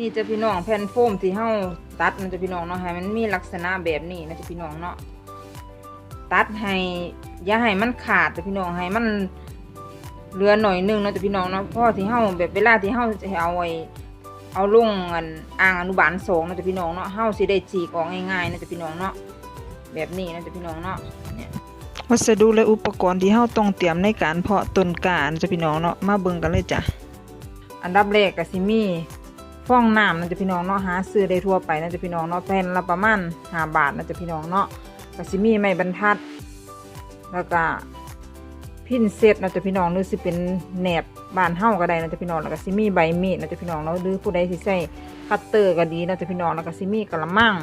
นี่จะพี่น้องแผ่นโฟมที่เฮาตัดมันจะพี่น้องเนาะให้มันมีลักษณะแบบนี้นะจะพี่น้องเนาะตัดให้อย่าให้มันขาดจะพี่น้องให้มันเหลือหน่อยหนึงเนาะจะพี่น้องเนาะเพราะที่เฮาแบบเวลาที่เฮาจะเอาไว้เอาลงอันอ่างอนุบาลสองเนาะจะพี่น้องเนาะเฮาสิได้จีกออกง่ายๆเนาะจะพี่น้องเนาะแบบนี้เนาะจะพี่น้องเนาะเนี่ยวัสดุและอุปกรณ์ที่เฮาต้องเตรียมในการเพาะต้นกล้านะจ้ะพี่น้องเนาะมาเบิ่งกันเลยจ้ะอันดับแรกก็สิมี ฟองน้ำนะจ๊ะพี่น้องเนาะหาซื้อได้ทั่วไปนะจ๊ะพี่น้องเนาะแผ่นละประมาณห้าบาทนะจ๊ะพี่น้องเนาะก็สิมีไม้บรรทัด แล้วก็พินเซตนะจ๊ะพี่น้องหรือสิเป็นแหนบบานเฮาก็ได้นะจ๊ะพี่น้องแล้วก็สิมีใบมีดนะจ๊ะพี่น้องเนาะหรือผู้ใดสิใช้คัตเตอร์ก็ดีนะจ๊ะพี่น้องแล้วก็สิมีกระมัง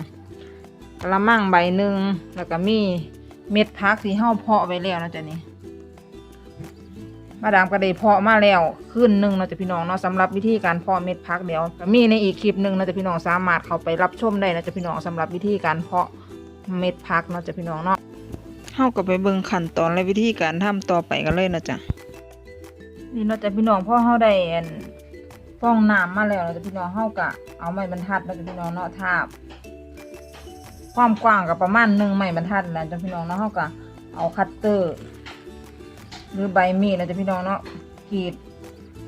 กระมังใบหนึ่งแล้วก็มีเม็ดพักที่เฮาเพาะไว้แล้วนะจ๊ะนี่ มาดามก็ได้เพาะมาแล้วขึ้นหนึ่งเนาะจ๊ะพี่น้องเนาะสำหรับวิธีการเพาะเม็ดพักเดี๋ยวมีในอีกคลิปหนึ่งเนาะจ๊ะพี่น้องสามารถเข้าไปรับชมได้นะจ๊ะพี่น้องสำหรับวิธีการเพาะเม็ดพักเนาะจ๊ะพี่น้องเนาะเฮาก็ไปเบิ่งขั้นตอนและวิธีการทำต่อไปกันเลยนะจ้ะนี่เนาะจ๊ะพี่น้องพอเฮาได้อันฟองน้ำมาแล้วเนาะจ๊ะพี่น้องเฮาก็เอาไม้บรรทัดเนาะจ๊ะพี่น้องเนาะทาบความกว้างก็ประมาณหนึ่งไม้บรรทัดแล้วจ๊ะพี่น้องเนาะเฮาก็เอาคัตเตอร์ หรือใบมีดนะจ๊ะพี่น้องเนาะกรีด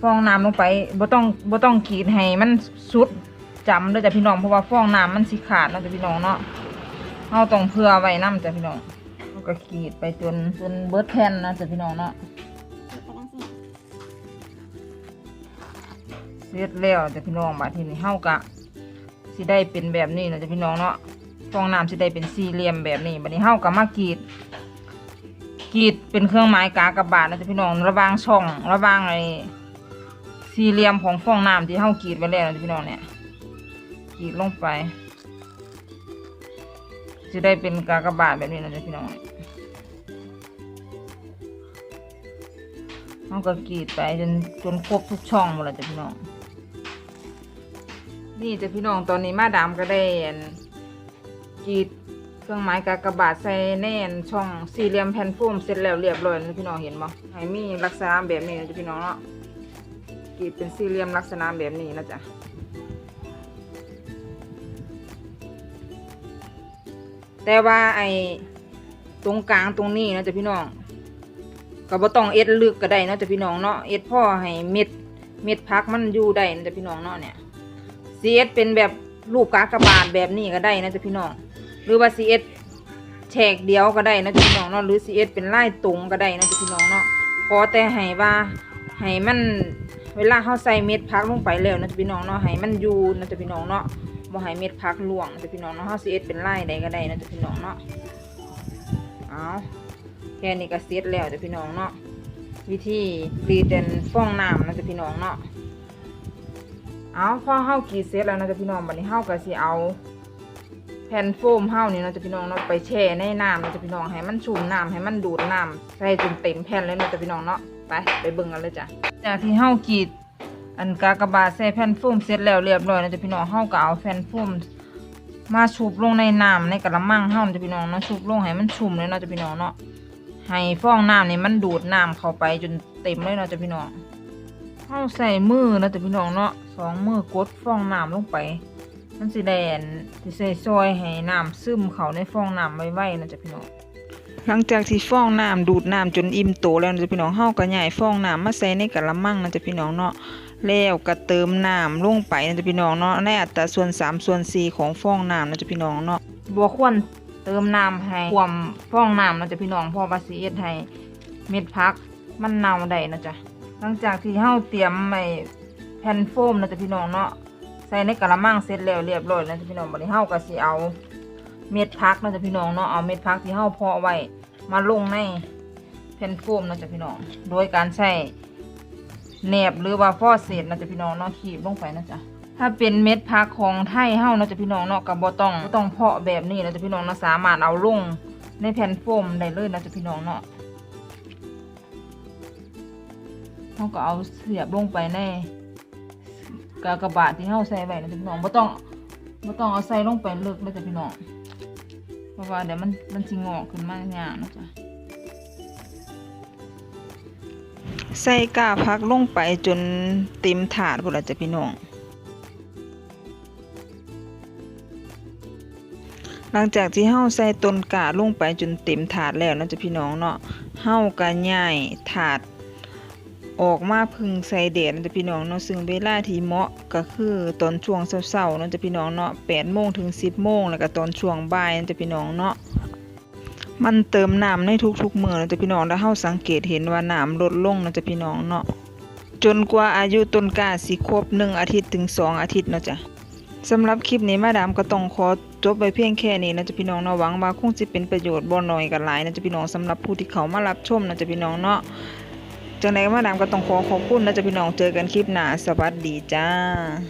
ฟองน้ำลงไปบ่ต้องบ่ต้องกรีดให้มันสุดจำเด้อจ้ะพี่น้องเพราะว่าฟองน้ำมันสิขาดนะจ้ะพี่น้องเนาะเฮาต้องเผื่อไว้นํจ้ะพี่น้องก็กรีดไปจนจนเบิร์ดแผ่นนะจ้ะพี่น้องเนาะเสร็จแล้วจ้ะพี่น้องบัดทีนี้เฮาก็สิได้เป็นแบบนี้นะจ้ะพี่น้องเนาะฟองน้ำสิได้เป็นสี่เหลี่ยมแบบนี้บัดนี้เฮาก็มากรีด กีดเป็นเครื่องหมายกากบาทนะจ๊ะพี่น้องระวางช่องระวางไอ้สี่เหลี่ยมของฟองน้ำที่เฮากรีดไว้แล้วนะจ๊ะพี่น้องเนี่ยกรีดลงไป จะได้เป็นกากบาทแบบนี้นะจ๊ะพี่น้องเฮาก็กรีดไปจนจนครบทุกช่องหมดแล้วจ้ะพี่น้อง นี่จ้ะพี่น้องตอนนี้มาดามก็ได้อันกรีด เครื่องหมายกากบาทใส่แน่นช่องสี่เหลี่ยมแผ่นโฟมเสร็จแล้วเรียบร้อยนะพี่น้องเห็นบ่ให้มีลักษณะแบบนี้นะจ๊ะพี่น้องเนาะกรีดเป็นสี่เหลี่ยมลักษณะแบบนี้นะจ๊ะแต่ว่าไอ้ตรงกลางตรงนี้นะจ๊ะพี่น้องก็บ่ต้องเอ็ดลึกก็ได้นะจ๊ะพี่น้องเนาะเอ็ดพ่อให้เม็ดเม็ดพักมันอยู่ได้นะจ๊ะพี่น้องเนาะเนี่ยสีเอ็ดเป็นแบบรูปกากบาทแบบนี้ก็ได้นะจ๊ะพี่น้อง รือว่า CS แฉกเดียวก็ได้นะจะพี่น้องเนาะหรือ CS เป็นลายตรงก็ได้นะจะพี่น้องเนาะขอแต่ให้ว่าให้มันเวลาเขาใส่เม็ดพักลงไปแล้วนะจะพี่น้องเนาะให้มันอยู่นะจะพี่น้องเนาะบ่ให้เม็ดพักล่วงนะจ๊ะพี่น้องเนาะเขา CS เป็นลายใดก็ได้นะจะพี่น้องเนาะเอาแค่นี้ก็เสร็จแล้วจะพี่น้องเนาะวิธีรีเดนฟ้องน้ำนะจะพี่น้องเนาะเอาพอเฮากรีดเสร็จแล้วนะจะพี่น้องบัดนี้เฮาก็สิเอา แผ่นโฟมเฮานี่เนาะจะพี่น้องเนาะไปแช่ในน้ำเนาะจะพี่น้องให้มันชุ่มน้ำให้มันดูดน้ำใส่จนเต็มแผ่นเลยเนาะจะพี่น้องเนาะไปไปเบิ่งกันเลยจ้ะจากที่เฮากรีดอันกากบาทใส่แผ่นโฟมเสร็จแล้วเรียบร้อยเนาะจะพี่น้องเฮาก็เอาแผ่นโฟมมาชุบลงในน้ำในกระมังเฮาเนาะจะพี่น้องเนาะชุบลงให้มันชุ่มเลยเนาะจะพี่น้องเนาะให้ฟองน้ำนี่มันดูดน้ำเข้าไปจนเต็มเลยเนาะจะพี่น้องเฮาใส่มือเนาะจะพี่น้องเนาะสองมือกดฟองน้ำลงไป มันสิแดนสิใส่ซอยให้น้ำซึมเข้าในฟองน้ำไว้ๆนะจ๊ะพี่น้องหลังจากที่ฟองน้ำดูดน้ำจนอิ่มโตแล้วนะจ้ะพี่น้องเฮาก็ย้ายฟองน้ำมาใส่ในกะละมังนะจ้ะพี่น้องเนาะแล้วก็เติมน้ำลงไปนะจ้ะพี่น้องเนาะในอัตราส่วน3ส่วน4ของฟองน้ำนะจ้ะพี่น้องเนาะบัวควรเติมน้ำให้ท่วมฟองน้ำนะจ๊ะพี่น้องเพอว่าสิเอ็ดให้เม็ดพักมันเน่าได้นะจ๊ะหลังจากที่เฮาเตรียมไอ้แผ่นโฟมนะจ๊ะพี่น้องเนาะ ใส่ในกระมังเสร็จแล้วเรียบร้อยแล้วนะจ๊ะพี่น้องบัดนี้เฮาก็สิเอาเม็ดพักนะจ๊ะพี่น้องเนาะเอาเม็ดพักที่เฮาเพาะไว้มาลงในแผ่นโฟมนะจ๊ะพี่น้อง โดยการใช้แหนบหรือว่าฟอสเศษนะจ๊ะพี่น้องเนาะขีบลงไปนะจ๊ะถ้าเป็นเม็ดพักของไทยเฮานะจ๊ะพี่น้องเนาะก็บ่ต้องต้องเพาะแบบนี้นะจ๊ะพี่น้องเนาะสามารถเอาลงในแผ่นโฟมได้เลยนะจ๊ะพี่น้องเนาะเฮาก็เอาเสียบลงไปใน กากระบาดที่เฮาใส่ไว้นะพี่น้องบ่ต้องบ่ต้องเอาใส่ลงไปเลิกเลยจ้ะพี่น้องเพราะว่าเดี๋ยวมันมันสิงอกขึ้นมาหยางนะจ๊ะใส่กาพักลงไปจนเต็มถาดพุ่นละจ้ะพี่น้องหลังจากที่เฮาใส่ต้นกาลงไปจนเต็มถาดแล้วนะจ๊ะพี่น้องเนาะเฮาก็ย่ายถาด ออกมาพึ่งใส่แดดนะจ้ะพี่น้องเนาะซึ่งเวลาที่เหมาะก็คือตอนช่วงเช้าๆเนาะจ้ะพี่น้องเนาะ8โมงถึง10โมงแล้วก็ตอนช่วงบ่ายนะจ้ะพี่น้องเนาะมันเติมน้ำในทุกๆมือเนะจ้ะพี่น้องแล้วเฮาสังเกตเห็นว่าน้ำลดลงเนะจ้ะพี่น้องเนาะจนกว่าอายุต้นกล้าสิครบ1อาทิตย์ถึง2อาทิตย์เนาะจ้ะสำหรับคลิปนี้มาดามก็ต้องขอจบไวเพียงแค่นี้นะจ๊ะพี่น้องเนาะหวังว่าคงสิเป็นประโยชน์บ่น้อยก็หลายนะจ๊ะพี่น้องสำหรับผู้ที่เขามารับชมนะจ๊ะพี่น้องเนาะ จังไดก็มาดามก็ต้องขอขอบคุณนะจ๊ะพี่น้องเจอกันคลิปหน้าสวัสดีจ้า